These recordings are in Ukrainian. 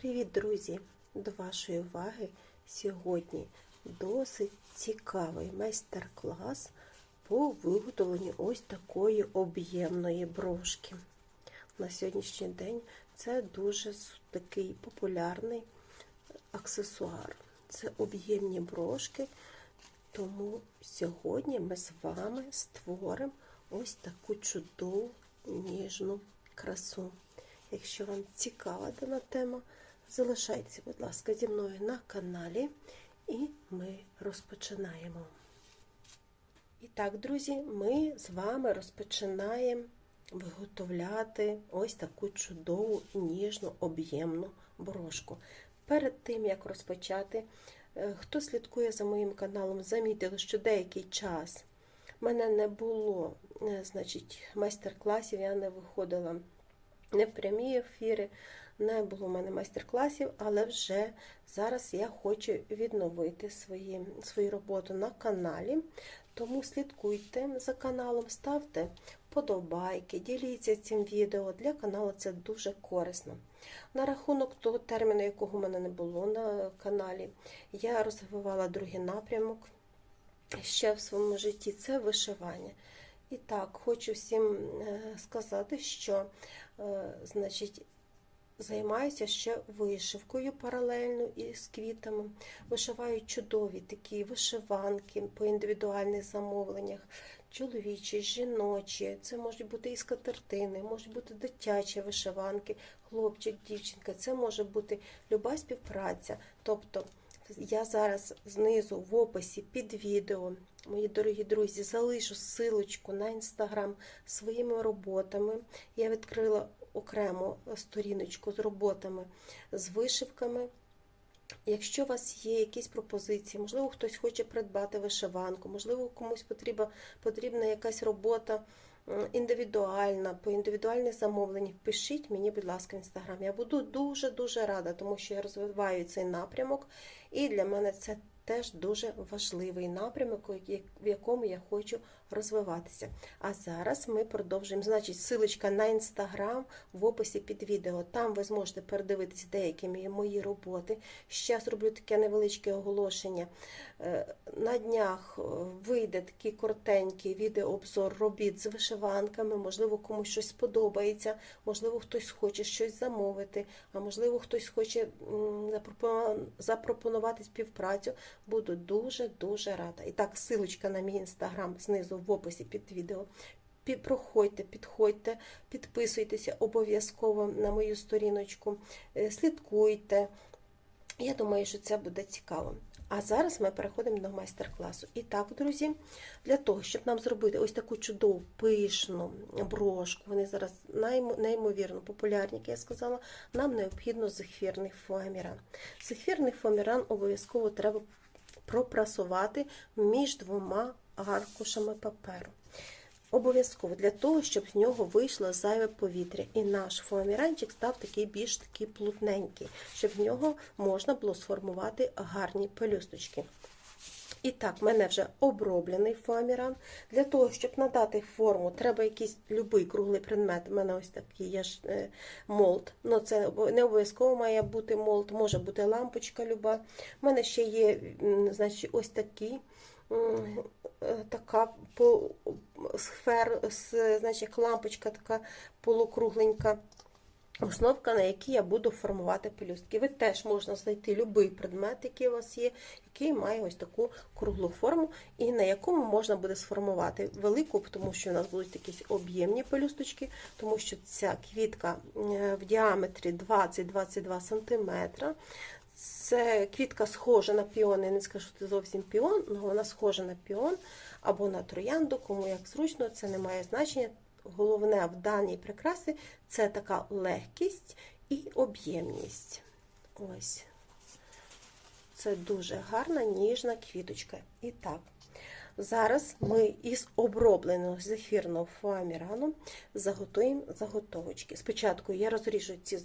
Привіт, друзі! До вашої уваги сьогодні досить цікавий майстер-клас по виготовленню ось такої об'ємної брошки. На сьогоднішній день це дуже такий популярний аксесуар. Це об'ємні брошки, тому сьогодні ми з вами створимо ось таку чудову ніжну красу. Якщо вам цікава дана тема, залишайтеся, будь ласка, зі мною на каналі, і ми розпочинаємо. І так, друзі, ми з вами розпочинаємо виготовляти ось таку чудову, ніжну, об'ємну брошку. Перед тим, як розпочати, е, хто слідкує за моїм каналом, замітили, що деякий час мене не було, е, значить, майстер-класів, я не виходила не в прямі ефіри, не було в мене майстер-класів, але вже зараз я хочу відновити свої, свою роботу на каналі. Тому слідкуйте за каналом, ставте подобайки, діліться цим відео. Для каналу це дуже корисно. На рахунок того терміну, якого в мене не було на каналі, я розвивала другий напрямок ще в своєму житті це вишивання. І так, хочу всім е, сказати, що е, значить, займаюся ще вишивкою паралельно із квітами. Вишиваю чудові такі вишиванки по індивідуальних замовленнях, чоловічі, жіночі. Це можуть бути і скатертини, можуть бути дитячі вишиванки, хлопчик, дівчинка. Це може бути люба співпраця. Тобто я зараз знизу в описі під відео, мої дорогі друзі, залишу ссылочку на інстаграм своїми роботами. Я відкрила окремо сторіночку з роботами, з вишивками. Якщо у вас є якісь пропозиції, можливо, хтось хоче придбати вишиванку, можливо, комусь потрібна, потрібна якась робота індивідуальна, по індивідуальних замовленнях, пишіть мені, будь ласка, в інстаграм. Я буду дуже-дуже рада, тому що я розвиваю цей напрямок, і для мене це теж дуже важливий напрямок, в якому я хочу розвиватися. А зараз ми продовжуємо. Значить, ссылочка на інстаграм в описі під відео. Там ви зможете передивитись деякі мої- роботи. Ще зроблю таке невеличке оголошення. Е, На днях е, вийде такий коротенький відеообзор робіт з вишиванками. Можливо, комусь щось сподобається, можливо, хтось хоче щось замовити, а можливо, хтось хоче запропонувати співпрацю. Буду дуже-дуже рада. І так, ссылочка на мій інстаграм знизу в описі під відео. Проходьте, підходьте, підписуйтеся обов'язково на мою сторіночку, е, слідкуйте. Я думаю, що це буде цікаво. А зараз ми переходимо до майстер-класу. І так, друзі, для того, щоб нам зробити ось таку чудову пишну брошку, вони зараз неймовірно популярні, як я сказала, нам необхідно зефірний фоаміран. Зефірний фоаміран обов'язково треба пропрасувати між двома аркушами паперу. Обов'язково для того, щоб з нього вийшло зайве повітря, і наш фоаміранчик став такий більш такий плутненький, щоб в нього можна було сформувати гарні пелюсточки. І так, в мене вже оброблений фоаміран. Для того, щоб надати форму, треба якийсь любий круглий предмет. У мене ось такий є ж е, молд. Ну, це не обов'язково має бути молд, може бути лампочка люба. У мене ще є значить, ось такий. е, Така по сфер, значить, лампочка така полукругленька. Основка, на якій я буду формувати пелюстки. Ви теж можна знайти будь-який предмет, який у вас є, який має ось таку круглу форму, і на якому можна буде сформувати велику, тому що у нас будуть такі об'ємні пелюсточки, тому що ця квітка е, в діаметрі 20-22 см. Це квітка схожа на піон, я не скажу, що це зовсім піон, але вона схожа на піон або на троянду, кому як зручно, це не має значення. Головне в даній прикрасі це така легкість і об'ємність. Ось. Це дуже гарна, ніжна квіточка. І так, зараз ми із обробленого зефірного фоамірану заготуємо заготовочки. Спочатку я розріжу ці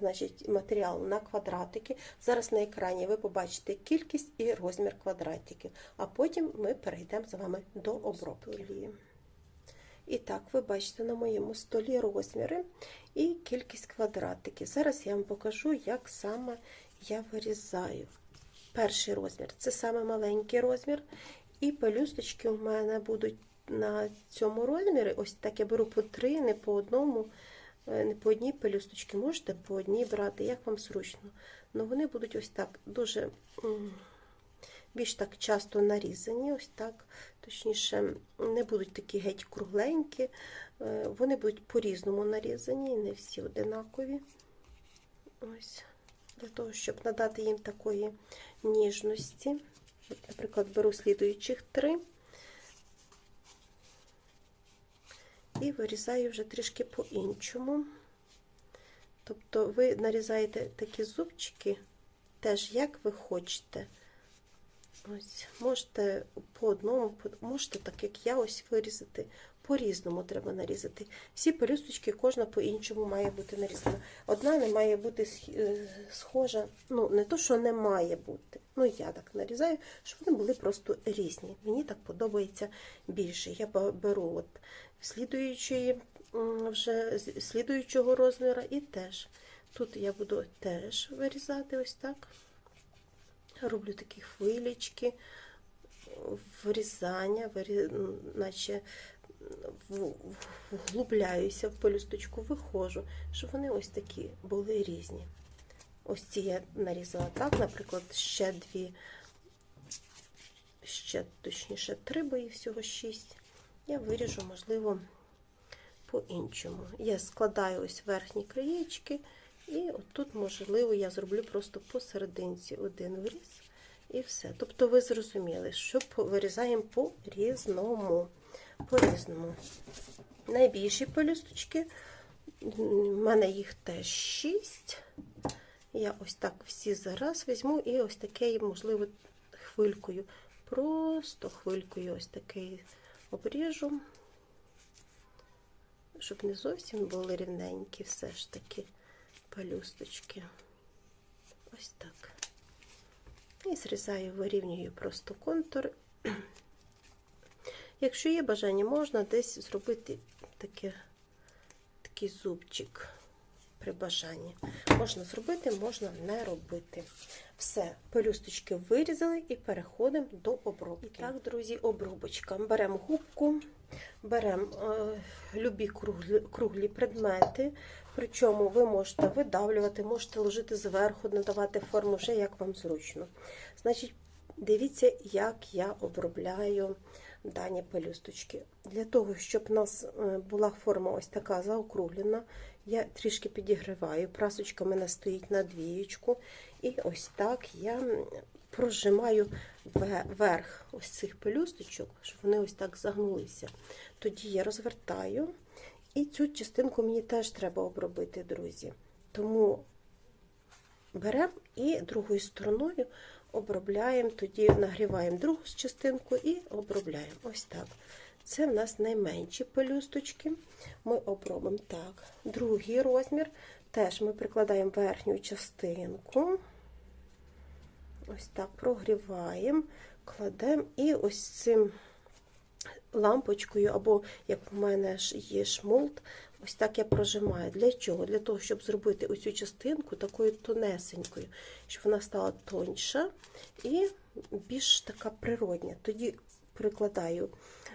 значить, матеріал на квадратики. Зараз на екрані ви побачите кількість і розмір квадратиків, а потім ми перейдемо з вами до обробки. І так, ви бачите на моєму столі розміри і кількість квадратиків. Зараз я вам покажу, як саме я вирізаю. Перший розмір це саме маленький розмір. І пелюсточки у мене будуть на цьому розмірі. Ось так я беру по три, не по одному, е, не по одній пелюсточці. Можете по одній брати, як вам зручно. Ну вони будуть ось так дуже більш так часто нарізані, ось так, точніше, не будуть такі геть кругленькі. Е, Вони будуть по-різному нарізані, не всі одинакові. Ось, для того, щоб надати їм такої ніжності. Наприклад, беру слідуючих три і вирізаю вже трішки по-іншому. Тобто ви нарізаєте такі зубчики теж як ви хочете. Ось, можете по одному, можете так, як я, ось вирізати. По-різному треба нарізати. Всі пелюсточки, кожна по-іншому має бути нарізана. Одна не має бути е, схожа, ну, не то, що не має бути. Ну, я так нарізаю, щоб вони були просто різні. Мені так подобається більше. Я беру от слідуючої, вже слідуючого розміру і теж. Тут я буду теж вирізати ось так. Роблю такі хвилечки, врізання, вирі... наче вглубляюся в пелюсточку, виходжу, щоб вони ось такі були різні. Ось ці я нарізала так, наприклад, ще дві, ще точніше три, бо їх всього шість. Я виріжу, можливо, по-іншому. Я складаю ось верхні краєчки, і отут, можливо, я зроблю просто посерединці один виріз. І все. Тобто ви зрозуміли, що вирізаємо по-різному. По-різному. Найбільші пелюсточки, в мене їх теж 6. Я ось так всі зараз візьму і ось таке, можливо, хвилькою. Просто хвилькою ось такий обріжу, щоб не зовсім були рівненькі все ж таки пелюсточки. Ось так. І зрізаю, вирівнюю просто контур. Якщо є бажання, можна десь зробити таке, такий зубчик при бажанні. Можна зробити, можна не робити. Все, пелюсточки вирізали і переходимо до обробки. І так, друзі, обробочка. Беремо губку, беремо е, любі круглі, предмети. Причому ви можете видавлювати, можете ложити зверху, надавати форму вже як вам зручно. Значить, дивіться, як я обробляю дані пелюсточки. Для того, щоб у нас е, була форма ось така заокруглена, я трішки підігріваю. Прасочка в мене стоїть на двієчку. І ось так я прожимаю ве- верх ось цих пелюсточок, щоб вони ось так загнулися. Тоді я розвертаю. І цю частинку мені теж треба обробити, друзі. Тому беремо і другою стороною обробляємо, тоді нагріваємо другу частинку і обробляємо. Ось так. Це в нас найменші пелюсточки. Ми обробимо так. Другий розмір. Теж ми прикладаємо верхню частинку. Ось так прогріваємо, кладемо і ось цим лампочкою, або як в мене є шмолт, ось так я прожимаю. Для чого? Для того, щоб зробити оцю частинку такою тонесенькою, щоб вона стала тоньша і більш така природня. Тоді прикладаю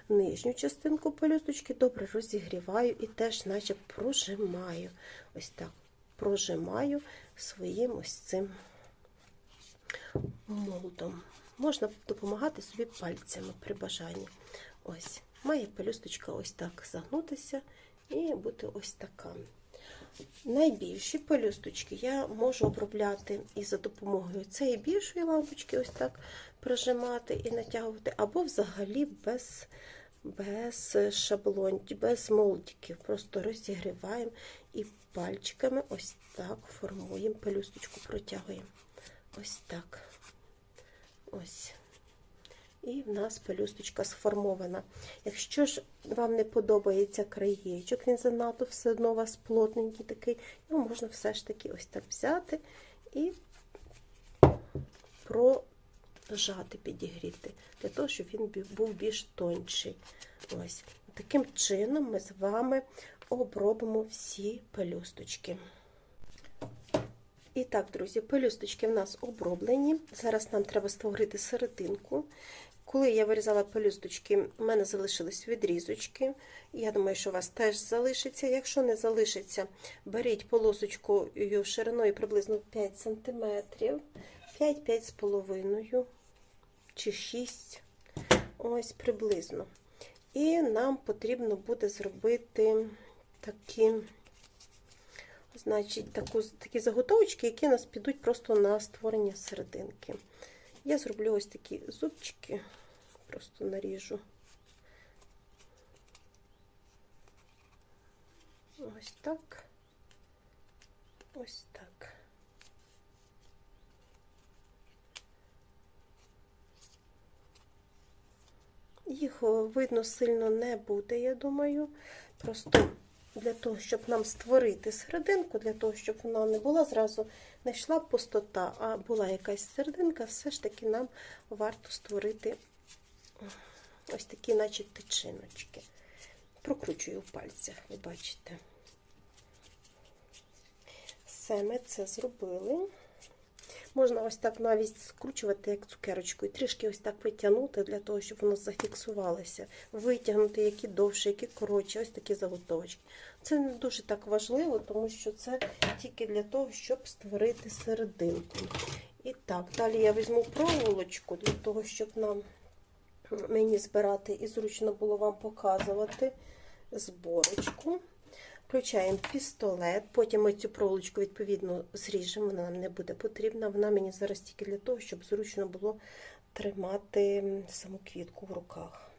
нижню частинку пелюсточки, добре розігріваю і теж наче прожимаю. Ось так прожимаю своїм ось цим молдом. Можна допомагати собі пальцями при бажанні. Ось, має пелюсточка ось так загнутися і бути ось така. Найбільші пелюсточки я можу обробляти і за допомогою цієї більшої лампочки, ось так прожимати і натягувати, або взагалі без, без шаблонів, без молдиків. Просто розігріваємо і пальчиками ось так формуємо пелюсточку, протягуємо. Ось так. Ось. І в нас пелюсточка сформована. Якщо ж вам не подобається краєчок, він занадто все одно у вас плотненький такий, його можна все ж таки ось так взяти і прожати, підігріти, для того, щоб він був більш тонший. Ось. Таким чином ми з вами обробимо всі пелюсточки. І так, друзі, пелюсточки в нас оброблені. Зараз нам треба створити серединку. Коли я вирізала пелюсточки, у мене залишились відрізочки. Я думаю, що у вас теж залишиться. Якщо не залишиться, беріть полосочку шириною приблизно 5 см, 5-5,5 чи 6 ось приблизно. І нам потрібно буде зробити такі, значить, таку, такі заготовочки, які у нас підуть просто на створення серединки. Я зроблю ось такі зубчики, просто наріжу. Ось так. Ось так. Їх видно сильно не буде, я думаю. Просто для того, щоб нам створити серединку, для того, щоб вона не була зразу, не йшла пустота, а була якась серединка, все ж таки нам варто створити ось такі, наче тичиночки. Прокручую в пальцях, ви бачите. Все, ми це зробили. Можна ось так навіть скручувати, як цукерочку, і трішки ось так витягнути, для того, щоб воно зафіксувалося. Витягнути, які довше, які коротші, ось такі заготовочки. Це не дуже так важливо, тому що це тільки для того, щоб створити серединку. І так, далі я візьму проволочку, для того, щоб нам мені збирати і зручно було вам показувати зборочку. Включаємо пістолет, потім ми цю проволочку, відповідно, зріжемо, вона нам не буде потрібна. Вона мені зараз тільки для того, щоб зручно було тримати саму квітку в руках.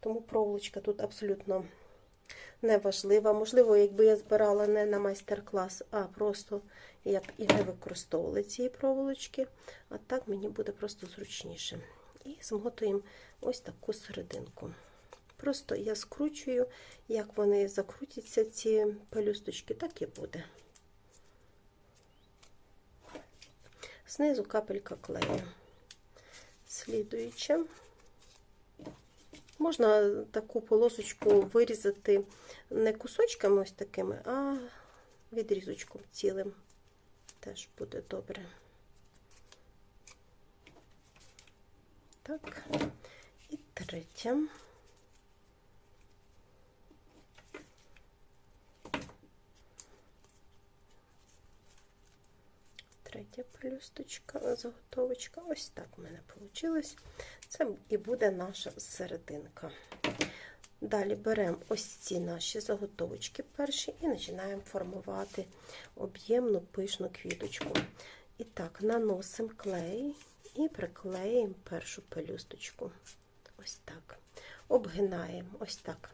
Тому проволочка тут абсолютно не важлива. Можливо, якби я збирала не на майстер-клас, а просто я б і не використовувала ці проволочки. А так мені буде просто зручніше. І змотуємо ось таку серединку. Просто я скручую, як вони закрутяться, ці пелюсточки, так і буде. Знизу капелька клею. Слідуюче. Можна таку полосочку вирізати не кусочками ось такими, а відрізочком цілим. Теж буде добре. Так, і третє. Третя пелюсточка, заготовочка. Ось так у мене вийшло. Це і буде наша серединка. Далі беремо ось ці наші заготовочки перші і починаємо формувати об'ємну пишну квіточку. І так, наносимо клей і приклеїмо першу пелюсточку. Ось так. Обгинаємо, ось так.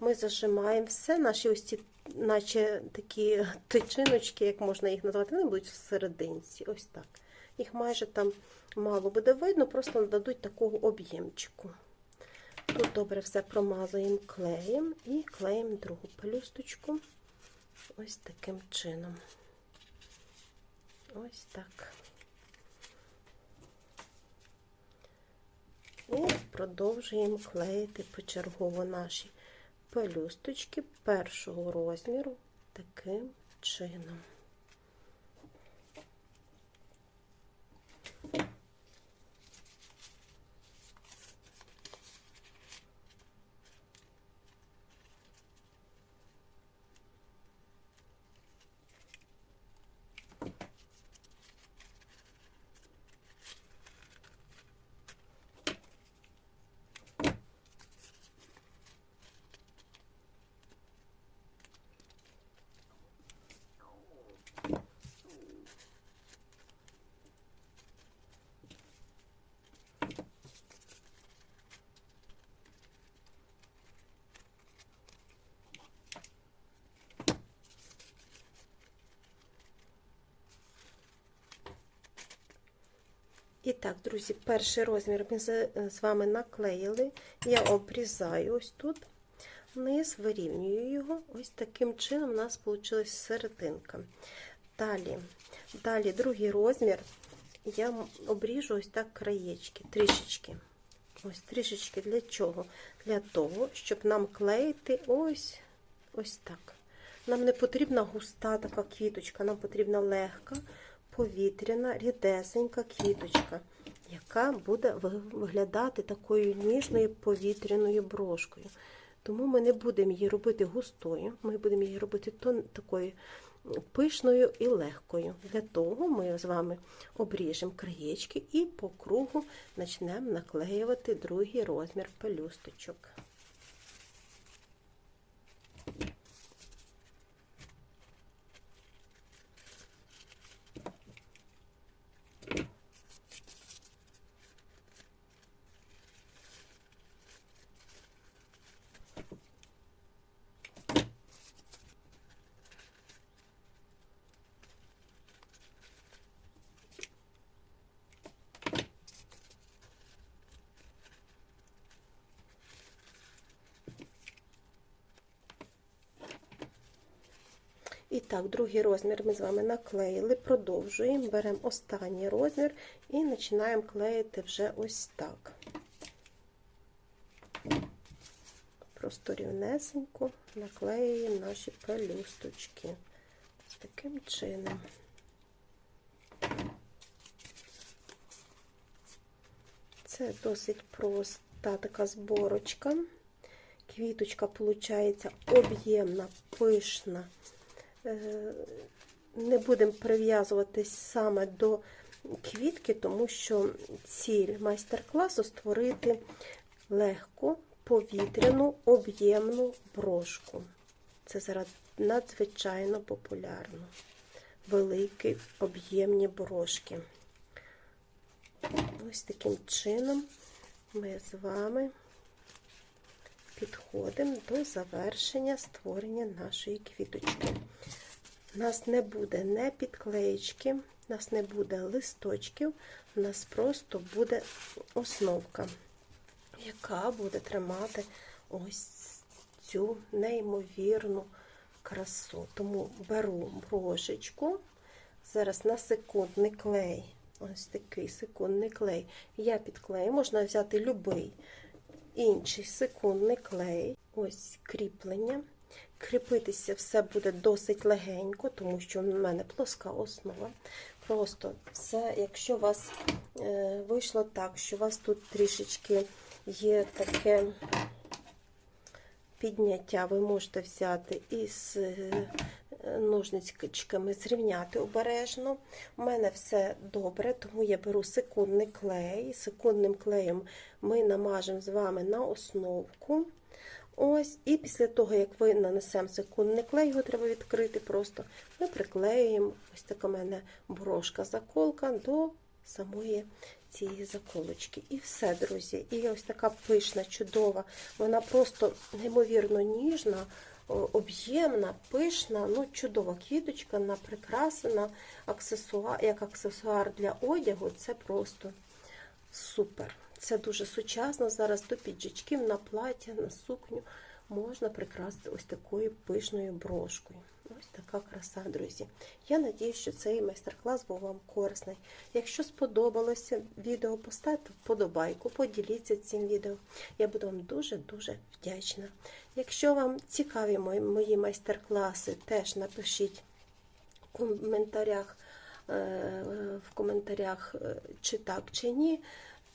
Ми зажимаємо все, наші ось ці наче такі тичиночки, як можна їх назвати, вони будуть всерединці. Ось так. Їх майже там мало буде видно, просто дадуть такого об'ємчику. Тут добре все промазуємо клеєм і клеїмо другу пелюсточку. Ось таким чином. Ось так. І продовжуємо клеїти почергово наші пелюсточки першого розміру таким чином. І так, друзі, перший розмір ми з вами наклеїли. Я обрізаю ось тут, вниз, вирівнюю його. Ось таким чином у нас вийшла серединка. Далі, далі другий розмір я обріжу ось так краєчки, трішечки. Ось трішечки для чого? Для того, щоб нам клеїти ось, ось так. Нам не потрібна густа така квіточка, нам потрібна легка, повітряна, рідесенька квіточка, яка буде виглядати такою ніжною повітряною брошкою. Тому ми не будемо її робити густою, ми будемо її робити тон, такою пишною і легкою. Для того ми з вами обріжемо краєчки і по кругу почнемо наклеювати другий розмір пелюсточок. І так, другий розмір ми з вами наклеїли, продовжуємо, беремо останній розмір і починаємо клеїти вже ось так. Просто рівнесенько наклеюємо наші пелюсточки. Таким чином. Це досить проста така зборочка. Квіточка, виходить, об'ємна, пишна. Е, Не будемо прив'язуватись саме до квітки, тому що ціль майстер-класу створити легку, повітряну, об'ємну брошку. Це зараз надзвичайно популярно. Великі об'ємні брошки. Ось таким чином ми з вами підходимо до завершення створення нашої квіточки. У нас не буде не підклеєчки, у нас не буде листочків, у нас просто буде основка, яка буде тримати ось цю неймовірну красу. Тому беру брошечку, зараз на секундний клей, ось такий секундний клей. Я підклею, можна взяти будь-який інший секундний клей, ось кріплення. Кріпитися все буде досить легенько, тому що в мене плоска основа. Просто все, якщо у вас е, вийшло так, що у вас тут трішечки є таке підняття, ви можете взяти із е, ножничками зрівняти обережно. У мене все добре, тому я беру секундний клей. Секундним клеєм ми намажемо з вами на основку. Ось, І після того, як ви нанесемо секундний клей, його треба відкрити просто, ми приклеюємо ось така у мене брошка-заколка до самої цієї заколочки. І все, друзі. І ось така пишна, чудова, вона просто неймовірно ніжна, об'ємна, пишна, ну чудова квіточка, вона прикрасена, аксесуар, як аксесуар для одягу, це просто супер. Це дуже сучасно. Зараз до піджачків на плаття, на сукню можна прикрасити ось такою пишною брошкою. Ось така краса, друзі. Я надіюсь, що цей майстер-клас був вам корисний. Якщо сподобалося відео, поставте вподобайку, поділіться цим відео. Я буду вам дуже-дуже вдячна. Якщо вам цікаві мої, мої майстер-класи, теж напишіть в коментарях, е, в коментарях, е, чи так, чи ні.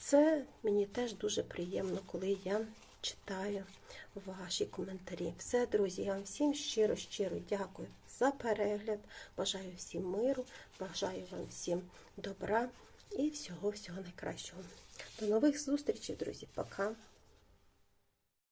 Це мені теж дуже приємно, коли я читаю ваші коментарі. Все, друзі, я вам всім щиро-щиро дякую за перегляд. Бажаю всім миру, бажаю вам всім добра і всього-всього найкращого. До нових зустрічей, друзі. Пока!